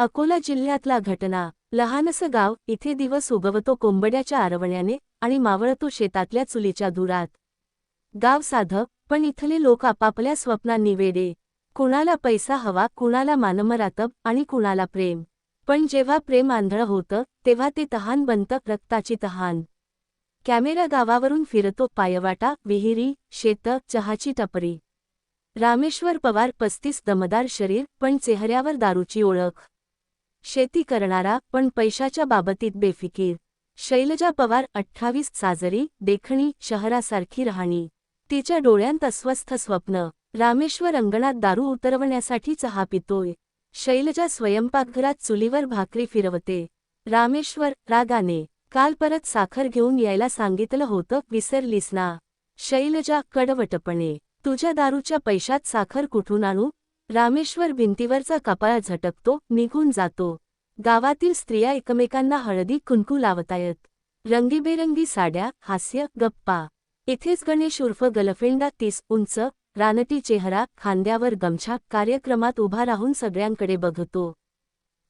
अकोला जिल्ह्यातला घटना लहानसं गाव इथे दिवस उगवतो कोंबड्याच्या आरवण्याने आणि मावळतो शेतातल्या चुलीच्या धुरात. गाव साधं पण इथले लोक आपापल्या स्वप्नांनी वेडे. कुणाला पैसा हवा कुणाला मानमरातब आणि कुणाला प्रेम. पण जेव्हा प्रेम आंधळं होतं तेव्हा ते तहान बनतं रक्ताची तहान. कॅमेरा गावावरून फिरतो पायवाटा विहिरी शेत चहाची टपरी. रामेश्वर पवार पस्तीस दमदार शरीर पण चेहऱ्यावर दारूची ओळख. शेती करणारा पण पैशाच्या बाबतीत बेफिकीर. शैलजा पवार अठ्ठावीस साजरी देखणी शहरासारखी राहणी. तिच्या डोळ्यांत अस्वस्थ स्वप्न. रामेश्वर अंगणात दारू उतरवण्यासाठी चहा पितोय. शैलजा स्वयंपाकघरात चुलीवर भाकरी फिरवते. रामेश्वर रागाने. काल परत साखर घेऊन यायला सांगितलं होतं विसरलीस ना. शैलजा कडवटपणे. तुझ्या दारूच्या पैशात साखर कुठून आणू? रामेश्वर भिंतीवरचा कपाळ झटकतो निघून जातो. गावातील स्त्रिया एकमेकांना हळदी कुंकू लावतायत. रंगीबेरंगी साड्या हास्य गप्पा. इथेच गणेश उर्फ गलफेंडा तीस उंच रानटी चेहरा खांद्यावर गमछा कार्यक्रमात उभा राहून सगळ्यांकडे बघतो.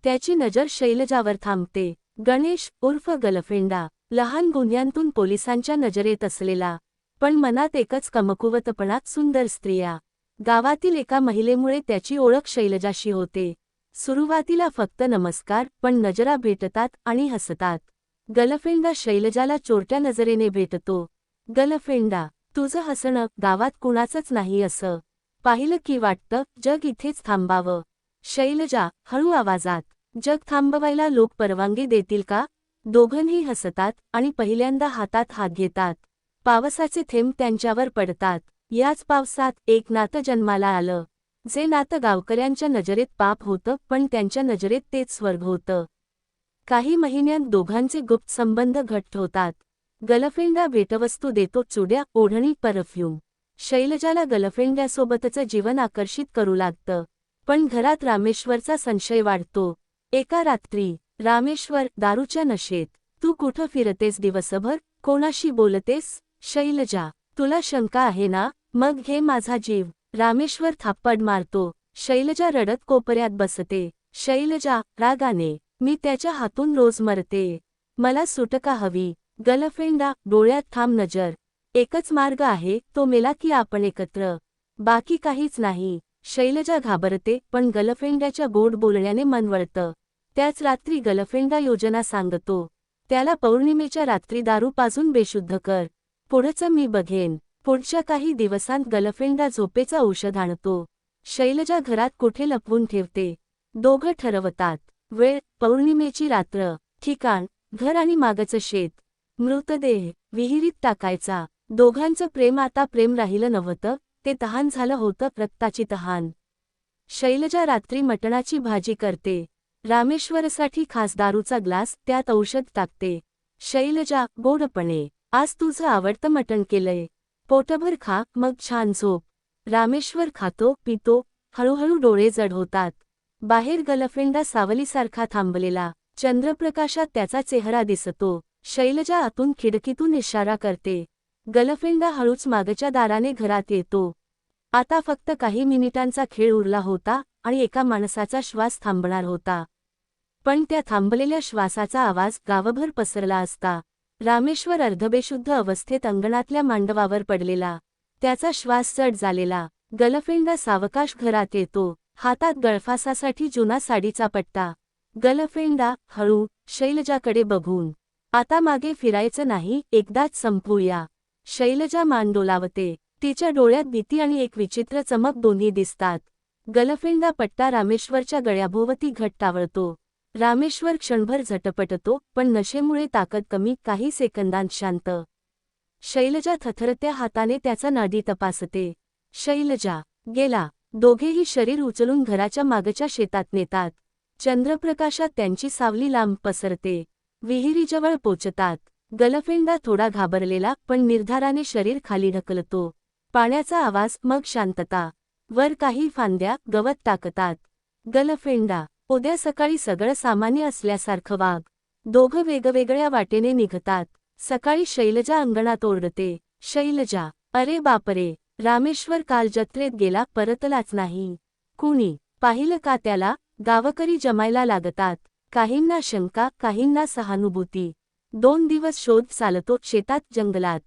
त्याची नजर शैलजावर थांबते. गणेश उर्फ गलफेंडा लहान गुन्ह्यांतून पोलिसांच्या नजरेत असलेला पण मनात एकच कमकुवतपणात सुंदर स्त्रिया. गावातील एका महिलेमुळे त्याची ओळख शैलजाशी होते. सुरुवातीला फक्त नमस्कार पण नजरा भेटतात आणि हसतात. गलफेंडा शैलजाला चोरट्या नजरेने भेटतो. गलफेंडा तुझं हसणं गावात कुणाचंच नाही असं. पाहिलं की वाटतं जग इथेच थांबावं. शैलजा हळू आवाजात जग थांबवायला लोक परवानगी देतील का? दोघंही हसतात आणि पहिल्यांदा हातात हात घेतात. पावसाचे थेंब त्यांच्यावर पडतात. याच पावसात एक नातं जन्माला आलं. जे नातं गावकऱ्यांच्या नजरेत पाप होतं पण त्यांच्या नजरेत तेच स्वर्ग होतं. काही महिन्यांत दोघांचे गुप्त संबंध घट्ट होतात. गलफेंडा भेटवस्तू देतो चुड्या ओढणी परफ्यूम. शैलजाला गलफेंड्यासोबतचं जीवन आकर्षित करू लागतं. पण घरात रामेश्वरचा संशय वाढतो. एका रात्री रामेश्वर दारूच्या नशेत. तू कुठं फिरतेस दिवसभर? कोणाशी बोलतेस? शैलजा तुला शंका आहे ना? मग घे माझा जीव. रामेश्वर थाप्पड मारतो. शैलजा रडत कोपऱ्यात बसते. शैलजा रागाने मी त्याच्या हातून रोज मरते. मला सुटका हवी. गलफेंडा डोळ्यात थांब नजर. एकच मार्ग आहे तो मेला की आपण एकत्र. बाकी काहीच नाही. शैलजा घाबरते पण गलफेंड्याच्या गोड बोलण्याने मन वळतं. त्याच रात्री गलफेंडा योजना सांगतो. त्याला पौर्णिमेच्या रात्री दारू पाजून बेशुद्ध कर. पुढचं मी बघेन. पुढच्या काही दिवसांत गलफेंडा झोपेचं औषध आणतो. शैलजा घरात कुठे लपवून ठेवते? दोघं ठरवतात. वेळ पौर्णिमेची रात्र ठिकाण घर आणि मागचं शेत. मृतदेह विहिरीत टाकायचा. दोघांचं प्रेम आता प्रेम राहिलं नव्हतं ते तहान झालं होतं रक्ताची तहान. शैलजा रात्री मटणाची भाजी करते. रामेश्वरसाठी खास दारूचा ग्लास त्यात औषध टाकते. शैलजा गोडपणे आज तुझं आवडतं मटण केलंय. पोटभर खा मग छान झोप. रामेश्वर खातो पितो हळूहळू डोळे जड होतात बाहेर गलफेंडा सावलीसारखा थांबलेला. चंद्रप्रकाशात त्याचा चेहरा दिसतो. शैलजा आतून खिडकीतून इशारा करते. गलफेंडा हळूच मागच्या दाराने घरात येतो. आता फक्त काही मिनिटांचा खेळ उरला होता आणि एका माणसाचा श्वास थांबणार होता. पण त्या थांबलेल्या श्वासाचा आवाज गावभर पसरला असता. रामेश्वर अर्धबेशुद्ध अवस्थेत अंगणातल्या मांडवावर पडलेला. त्याचा श्वास चढ झालेला. गलफेंडा सावकाश घरात येतो. हातात गळफासासाठी जुना साडीचा पट्टा. गलफेंडा हळू शैलजाकडे बघून. आता मागे फिरायचं नाही एकदाच संपवूया शैलजा मान डोलावते तिच्या डोळ्यात भीती आणि एक विचित्र चमक दोन्ही दिसतात. गलफेंडा पट्टा रामेश्वरच्या गळ्याभोवती घट्टावळतो रामेश्वर क्षणभर झटपटतो पण नशेमुळे ताकद कमी काही सेकंदांत शांत. शैलजा थथरत्या हाताने त्याचा नाडी तपासते. शैलजा गेला. दोघेही शरीर उचलून घराच्या मागच्या शेतात नेतात. चंद्रप्रकाशात त्यांची सावली लांब पसरते. विहिरीजवळ पोचतात. गलफेंडा थोडा घाबरलेला पण निर्धाराने शरीर खाली ढकलतो. पाण्याचा आवाज मग शांतता. वर काही फांद्या गवत टाकतात. गलफेंडा उद्या सकाळी सगळं सामान्य असल्यासारखं वाघ दोघं वेगवेगळ्या वाटेने निघतात. सकाळी शैलजा अंगणात ओरडते शैलजा अरे बापरे रामेश्वर काल जत्रेत गेला परतलाच नाही. कुणी? पाहिलं का त्याला? गावकरी जमायला लागतात. काहींना शंका काहींना सहानुभूती. दोन दिवस शोध चालतो शेतात जंगलात.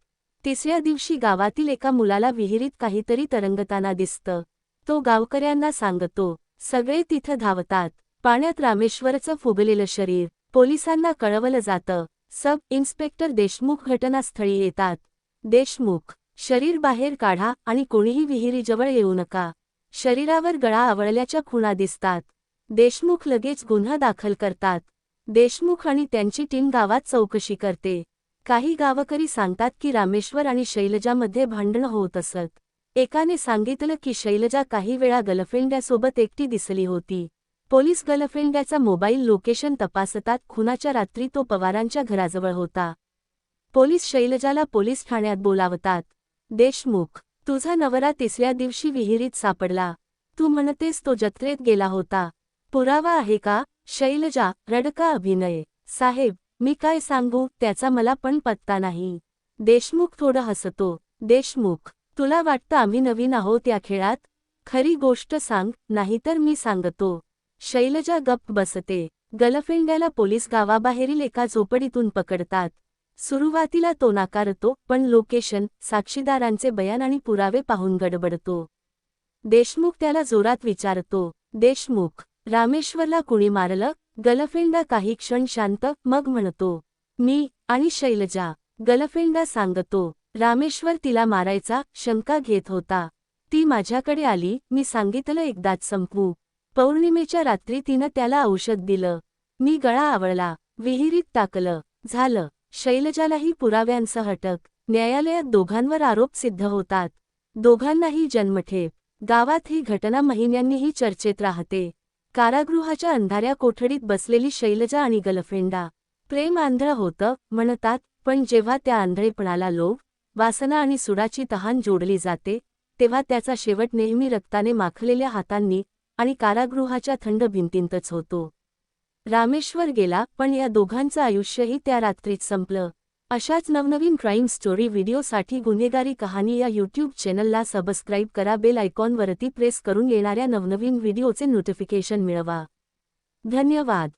तिसऱ्या दिवशी गावातील एका मुलाला विहिरीत काहीतरी तरंगताना दिसतं. तो गावकऱ्यांना सांगतो सगळे तिथं धावतात. पाण्यात रामेश्वरचं फुगलेलं शरीर पोलिसांना कळवलं जातं. सब इन्स्पेक्टर देशमुख घटनास्थळी येतात. देशमुख शरीर बाहेर काढा आणि कोणीही विहिरीजवळ येऊ नका. शरीरावर गळा आवळल्याच्या खुणा दिसतात. देशमुख लगेच गुन्हा दाखल करतात. देशमुख आणि त्यांची टीम गावात चौकशी करते. काही गावकरी सांगतात की रामेश्वर आणि शैलजामध्ये भांडणं होत असत. एकाने सांगितलं की शैलजा काही वेळा गलफेंड्यासोबत एकटी दिसली होती. पोलीस गर्लफ्रेंड्याचा मोबाईल लोकेशन तपासतात खुनाच्या रात्री तो पवारांच्या घराजवळ होता. पोलीस शैलजाला पोलीस ठाण्यात बोलावतात. देशमुख तुझा नवरा तिसऱ्या दिवशी विहिरीत सापडला. तू म्हणतेस तो जत्रेत गेला होता. पुरावा आहे का? शैलजा रडका अभिनय. साहेब मी काय सांगू? त्याचा मला पण पत्ता नाही. देशमुख थोडं हसतो. देशमुख तुला वाटतं आम्ही नवीन आहोत या खेळात? खरी गोष्ट सांग नाहीतर मी सांगतो. शैलजा गप्प बसते. गलफिंड्याला पोलीस गावाबाहेरील एका झोपडीतून पकडतात. सुरुवातीला तो नाकारतो पण लोकेशन साक्षीदारांचे बयान आणि पुरावे पाहून गडबडतो. देशमुख त्याला जोरात विचारतो देशमुख रामेश्वरला कुणी मारलं गलफिंडा काही क्षण शांत मग म्हणतो मी आणि शैलजा गलफिंडा सांगतो रामेश्वर तिला मारायचा शंका घेत होता. ती माझ्याकडे आली मी सांगितलं एकदाच संपवू. पौर्णिमेच्या रात्री तिनं त्याला औषध दिलं. मी गळा आवळला विहिरीत टाकलं झालं. शैलजालाही पुराव्यांसह अटक. न्यायालयात दोघांवर आरोप सिद्ध होतात. दोघांनाही जन्मठेप. गावात ही घटना महिन्यांनीही चर्चेत राहते. कारागृहाच्या अंधाऱ्या कोठडीत बसलेली शैलजा आणि गलफेंडा. प्रेम आंधळं होतं म्हणतात पण जेव्हा त्या आंधळेपणाला लोभ वासना आणि सुडाची तहान जोडली जाते तेव्हा त्याचा शेवट नेहमी रक्ताने माखलेल्या हातांनी आणि कारागृहाच्या थंड भिंतींतच होतो. रामेश्वर गेला पण या दोघांचं आयुष्यही त्या रात्रीत संपलं. अशाच नवनवीन क्राईम स्टोरी व्हिडिओसाठी गुन्हेगारी कहाणी या यूट्यूब चॅनलला सबस्क्राईब करा बेल आयकॉनवरती प्रेस करून येणाऱ्या नवनवीन व्हिडिओचे नोटिफिकेशन मिळवा. धन्यवाद.